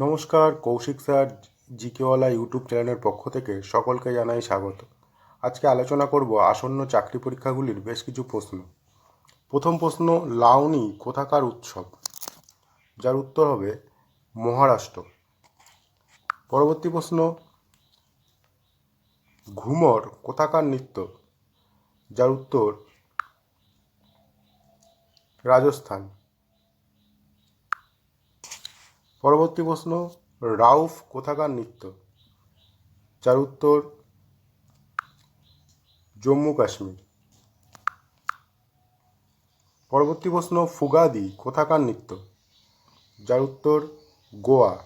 নমস্কার, Kaushik sir, জিকেওয়ালা YouTube চ্যানেলের পক্ষ থেকে সকলকে জানাই স্বাগত। আজকে আলোচনা করব আসন্ন চাকরি পরীক্ষাগুলির বেশ কিছু প্রশ্ন। প্রথম প্রশ্ন, লাউনি কোথাকার উৎসব? যার উত্তর হবে, মহারাষ্ট্র। পরবর্তী প্রশ্ন, ঘুমর কোথাকার নৃত্য? যার উত্তর, রাজস্থান। পরবর্তী প্রশ্ন, রাউফ কোথাকার নৃত্য? যার উত্তর, জম্মু কাশ্মীর। পরবর্তী প্রশ্ন, ফুগাদি কোথাকার নৃত্য? যার উত্তর, গোয়া।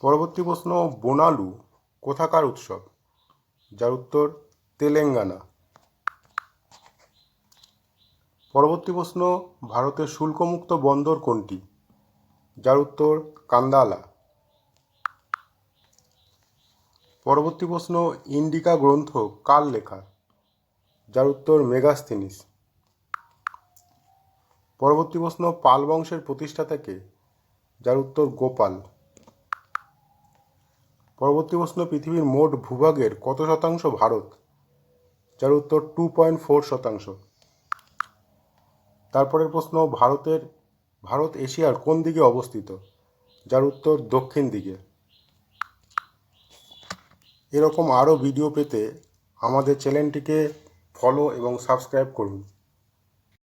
পরবর্তী প্রশ্ন, বোনালু কোথাকার উৎসব? যার উত্তর, তেলেঙ্গানা। পরবর্তী প্রশ্ন, ভারতের শুল্কমুক্ত বন্দর কোনটি? যার উত্তর কান্দালা। পরবর্তী প্রশ্ন, ইন্ডিকা গ্রন্থ কার লেখা? যার উত্তর মেগাস্থিনিস। পরবর্তী প্রশ্ন, পাল বংশের প্রতিষ্ঠাতা কে? যার উত্তর গোপাল। পরবর্তী প্রশ্ন, পৃথিবীর মোট ভূভাগের কত শতাংশ ভারত? যার উত্তর টু পয়েন্ট ফোর শতাংশ। তারপরের প্রশ্ন, ভারতের ভারত এশিয়ার কোন দিকে অবস্থিত? যার উত্তর দক্ষিণ দিকে। এরকম আরও ভিডিও পেতে আমাদের চ্যানেলটিকে ফলো এবং সাবস্ক্রাইব করুন।